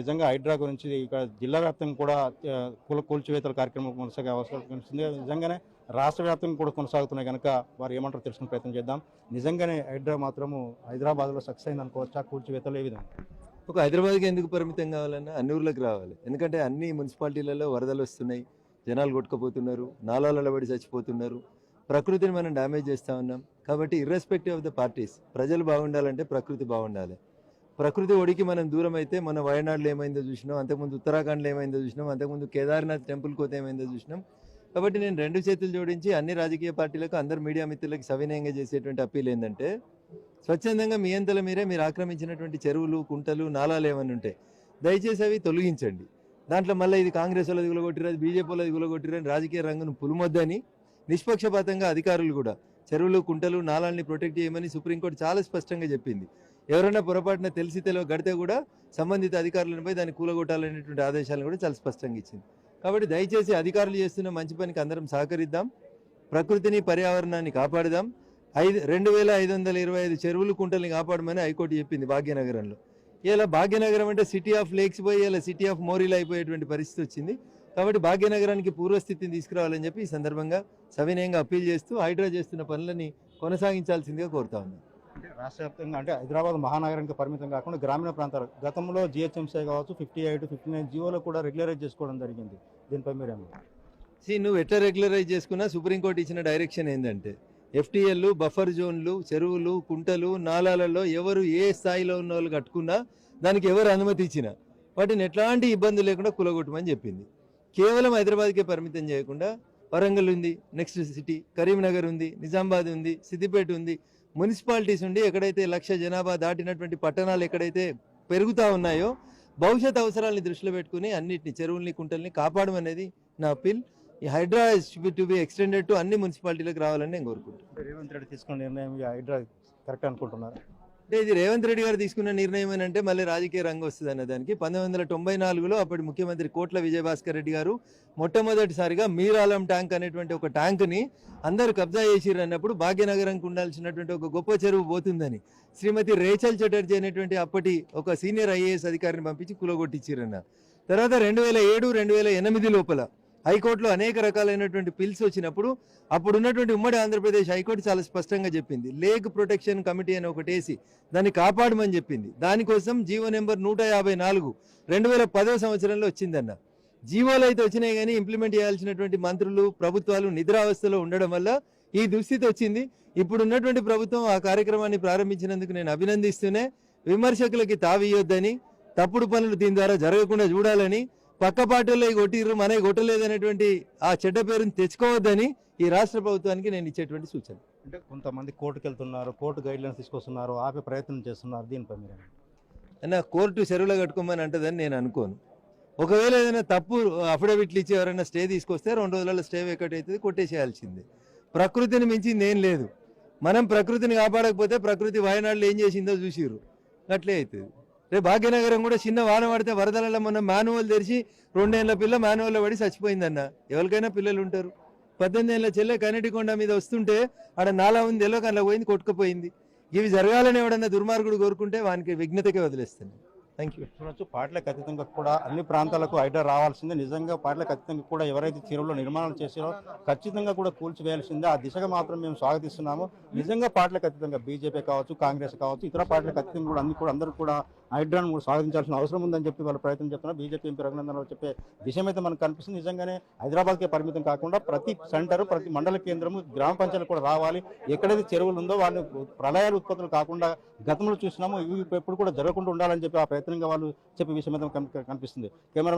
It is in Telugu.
నిజంగా హైడ్రా గురించి ఇక్కడ జిల్లా వ్యాప్తంగా కూడా కుల కూల్చివేతల కార్యక్రమం కొనసాగే అవసరం కనిపిస్తుంది. నిజంగానే రాష్ట్ర వ్యాప్తంగా కూడా కొనసాగుతున్నాయి కనుక వారు ఏమంటారో తెలుసుకునే ప్రయత్నం చేద్దాం. నిజంగానే హైడ్రా మాత్రము హైదరాబాద్లో సక్సెస్ అయింది అనుకోవచ్చా? కూల్చివేతలు ఏ విధంగా? ఒక హైదరాబాద్కి ఎందుకు పరిమితం కావాలన్నా అన్ని ఊర్లకు రావాలి. ఎందుకంటే అన్ని మున్సిపాలిటీలలో వరదలు వస్తున్నాయి జనాలు కొట్టుకుపోతున్నారు నాలాలలో పడి చచ్చిపోతున్నారు. ప్రకృతిని మనం డ్యామేజ్ చేస్తూ ఉన్నాం. కాబట్టి ఇర్రెస్పెక్టివ్ ఆఫ్ ద పార్టీస్ ప్రజలు బాగుండాలంటే ప్రకృతి బాగుండాలి. ప్రకృతి ఒడికి మనం దూరం అయితే మన వయనాడులో ఏమైందో చూసినాం అంతకుముందు ఉత్తరాఖండ్లో ఏమైందో చూసినాం అంతకుముందు కేదార్నాథ్ టెంపుల్ కోత ఏమైందో చూసినాం. కాబట్టి నేను రెండు చేతులు జోడించి అన్ని రాజకీయ పార్టీలకు అందరు మీడియా మిత్రులకు సవినయంగా చేసేటువంటి అప్పీల్ ఏంటంటే స్వచ్ఛందంగా మీ అంతల మీరే మీరు ఆక్రమించినటువంటి చెరువులు కుంటలు నాలాలు ఏమైనా ఉంటాయి దయచేసి అవి తొలగించండి. దాంట్లో మళ్ళీ ఇది కాంగ్రెస్ వాళ్ళది గులగొట్టిరు అది బీజేపీ వాళ్ళది గులగొట్టిరు అని రాజకీయ రంగును పులుమొద్దని నిష్పక్షపాతంగా అధికారులు కూడా చెరువులు కుంటలు నాలాల్ని ప్రొటెక్ట్ చేయమని సుప్రీంకోర్టు చాలా స్పష్టంగా చెప్పింది. ఎవరైనా పొరపాటున తెలిసి తెలియ గడితే కూడా సంబంధిత అధికారులపై దాన్ని కూలగొట్టాలనేటువంటి ఆదేశాలను కూడా చాలా స్పష్టంగా ఇచ్చింది. కాబట్టి దయచేసి అధికారులు చేస్తున్న మంచి పనికి అందరం సహకరిద్దాం. ప్రకృతిని పర్యావరణాన్ని కాపాడుదాం. ఐదు రెండు వేల ఐదు వందల ఇరవై ఐదు చెరువులు కుంటల్ని కాపాడమని హైకోర్టు చెప్పింది భాగ్యనగరంలో. ఇలా భాగ్యనగరం అంటే సిటీ ఆఫ్ లేక్స్ పోయి ఇలా సిటీ ఆఫ్ మోరీలు అయిపోయేటువంటి పరిస్థితి వచ్చింది. కాబట్టి భాగ్యనగరానికి పూర్వస్థితిని తీసుకురావాలని చెప్పి ఈ సందర్భంగా సవినయంగా అప్పీల్ చేస్తూ హైడ్రా చేస్తున్న పనులని కొనసాగించాల్సిందిగా కోరుతా ఉన్నాను రాష్ట్ర వ్యాప్తంగా అంటే హైదరాబాద్ మహానగరానికి పరిమితం కాకుండా గ్రామీణ ప్రాంతాలు. గతంలో జిహెచ్ఎంసీ కావచ్చు ఫిఫ్టీ ఎయిట్ ఫిఫ్టీ నైన్ జీవోలో కూడా రెగ్యులరైజ్ చేసుకోవడం జరిగింది. దీనిపై మీరేమో సీ నువ్వు ఎట్లా రెగ్యులరైజ్ చేసుకున్నా సుప్రీంకోర్టు ఇచ్చిన డైరెక్షన్ ఏంటంటే ఎఫ్టీఎల్లు బఫర్ జోన్లు చెరువులు కుంటలు నాలాలలో ఎవరు ఏ స్థాయిలో ఉన్న వాళ్ళు కట్టుకున్నా దానికి ఎవరు అనుమతి ఇచ్చినా వాటిని ఎట్లాంటి ఇబ్బంది లేకుండా కులగొట్టమని చెప్పింది. కేవలం హైదరాబాద్కే పరిమితం చేయకుండా వరంగల్ ఉంది నెక్స్ట్ సిటీ కరీంనగర్ ఉంది నిజామాబాద్ ఉంది సిద్దిపేట ఉంది మున్సిపాలిటీస్ ఉండి ఎక్కడైతే లక్ష జనాభా దాటినటువంటి పట్టణాలు ఎక్కడైతే పెరుగుతా ఉన్నాయో భవిష్యత్ అవసరాలని దృష్టిలో పెట్టుకుని అన్నిటిని చెరువుల్ని కుంటల్ని కాపాడమనేది నా అప్పీల్. ఈ Hydraa to be extended to అన్ని మున్సిపాలిటీలకు రావాలని నేను కోరుకుంటున్నాను. అంటే రేవంత్ రెడ్డి తీసుకున్న నిర్ణయం హైడ్రా కరెక్ట్ అనుకుంటున్నారు? అంటే ఇది రేవంత్ రెడ్డి గారు తీసుకున్న నిర్ణయం ఏంటంటే మళ్ళీ రాజకీయ రంగం వస్తుంది అన్న దానికి. పంతొమ్మిది వందల తొంభై నాలుగులో అప్పటి ముఖ్యమంత్రి కోట్ల విజయభాస్కర్ రెడ్డి గారు మొట్టమొదటిసారిగా మీరాలం ట్యాంక్ అనేటువంటి ఒక ట్యాంక్ని అందరూ కబ్జా చేసిర్రు అన్నప్పుడు భాగ్యనగరంకి ఉండాల్సినటువంటి ఒక గొప్ప చెరువు పోతుందని శ్రీమతి రేచల్ చటర్జీ అనేటువంటి అప్పటి ఒక సీనియర్ ఐఏఎస్ అధికారిని పంపించి కులగొట్టించారన్న తర్వాత రెండు వేల ఏడు రెండు వేల ఎనిమిది లోపల హైకోర్టులో అనేక రకాలైనటువంటి పిల్స్ వచ్చినప్పుడు అప్పుడు ఉన్నటువంటి ఉమ్మడి ఆంధ్రప్రదేశ్ హైకోర్టు చాలా స్పష్టంగా చెప్పింది. లేక్ ప్రొటెక్షన్ కమిటీ అని ఒకటి వేసి దాన్ని కాపాడమని చెప్పింది. దానికోసం జీవో నెంబర్ నూట యాభై నాలుగు రెండు వేల పదో సంవత్సరంలో వచ్చిందన్న. జీవోలు అయితే వచ్చినాయి కానీ ఇంప్లిమెంట్ చేయాల్సినటువంటి మంత్రులు ప్రభుత్వాలు నిద్రావస్థలో ఉండడం వల్ల ఈ దుస్థితి వచ్చింది. ఇప్పుడు ఉన్నటువంటి ప్రభుత్వం ఆ కార్యక్రమాన్ని ప్రారంభించినందుకు నేను అభినందిస్తూనే విమర్శకులకి తావియొద్దని తప్పుడు పనులు దీని ద్వారా జరగకుండా చూడాలని పక్క పార్టీల్లో కొట్టిర్రు మనకి కొట్టలేదనేటువంటి ఆ చెడ్డ పేరుని తెచ్చుకోవద్దని ఈ రాష్ట్ర ప్రభుత్వానికి నేను ఇచ్చేటువంటి సూచన. అంటే కొంతమంది కోర్టుకు వెళ్తున్నారు కోర్టు గైడ్ లైన్స్ తీసుకొస్తున్నారు ఆపే ప్రయత్నం చేస్తున్నారు. దీనిపై మీరేమో అన్న కోర్టు చెరువులో కట్టుకోమని అంటదని నేను అనుకోను. ఒకవేళ ఏదైనా తప్పు అఫిడవిట్లు ఇచ్చి ఎవరైనా స్టే తీసుకొస్తే రెండు రోజులలో స్టే వేకట్ అవుతుంది కొట్టేసేయాల్సిందే. ప్రకృతిని మించింది ఏం లేదు. మనం ప్రకృతిని కాపాడకపోతే ప్రకృతి వాయనాడులో ఏం చేసిందో చూసిర్రు. అట్లే అవుతుంది. రేపు భాగ్యనగరం కూడా చిన్న వాన పడితే వరదలలో మొన్న మాన్యువల్ తెరిచి రెండేళ్ళ పిల్ల మాన్యువల్లో పడి చచ్చిపోయిందన్న. ఎవరికైనా పిల్లలు ఉంటారు. పద్దెనిమిది ఏళ్ళ చెల్లె కన్నటికొండ మీద వస్తుంటే ఆడ నాలా ఉంది ఎల్లో కన్నా పోయింది కొట్టుకుపోయింది. ఇవి జరగాలని ఎవడన్నా దుర్మార్గుడు కోరుకుంటే వానికి విఘ్నతకే వదిలేస్తాను. థ్యాంక్ యూ చూడొచ్చు పాటలకు అతీతంగా కూడా అన్ని ప్రాంతాలకు ఐడియా రావాల్సిందే. నిజంగా పాటలకు అతీతంగా కూడా ఎవరైతే చెరువులో నిర్మాణాలు చేసారో ఖచ్చితంగా కూడా కూల్చివేయాల్సిందే. ఆ దిశగా మాత్రం మేము స్వాగతిస్తున్నాము. నిజంగా పాటలకు అతీతంగా బీజేపీ కావచ్చు కాంగ్రెస్ కావచ్చు ఇతర పార్టీలకు అతీతంగా కూడా అన్ని కూడా అందరూ కూడా హైడ్రాను కూడా అవసరం ఉందని చెప్పి వాళ్ళు ప్రయత్నం చేస్తున్నారు. బీజేపీ ఎంపీ రఘునందన్ చెప్పే విషయం అయితే మనకు కనిపిస్తుంది. నిజంగానే హైదరాబాద్కే పరిమితం కాకుండా ప్రతి సెంటర్ ప్రతి మండల కేంద్రము గ్రామ పంచాయతీ కూడా రావాలి. ఎక్కడైతే చెరువులు ఉందో వాళ్ళు ప్రళయాలు ఉత్పత్తులు కాకుండా గతంలో చూసినాము ఇవి ఎప్పుడు కూడా జరగకుండా ఉండాలని చెప్పి ఆ ప్రయత్నంగా వాళ్ళు చెప్పే విషయం అయితే కనిపిస్తుంది. కెమెరా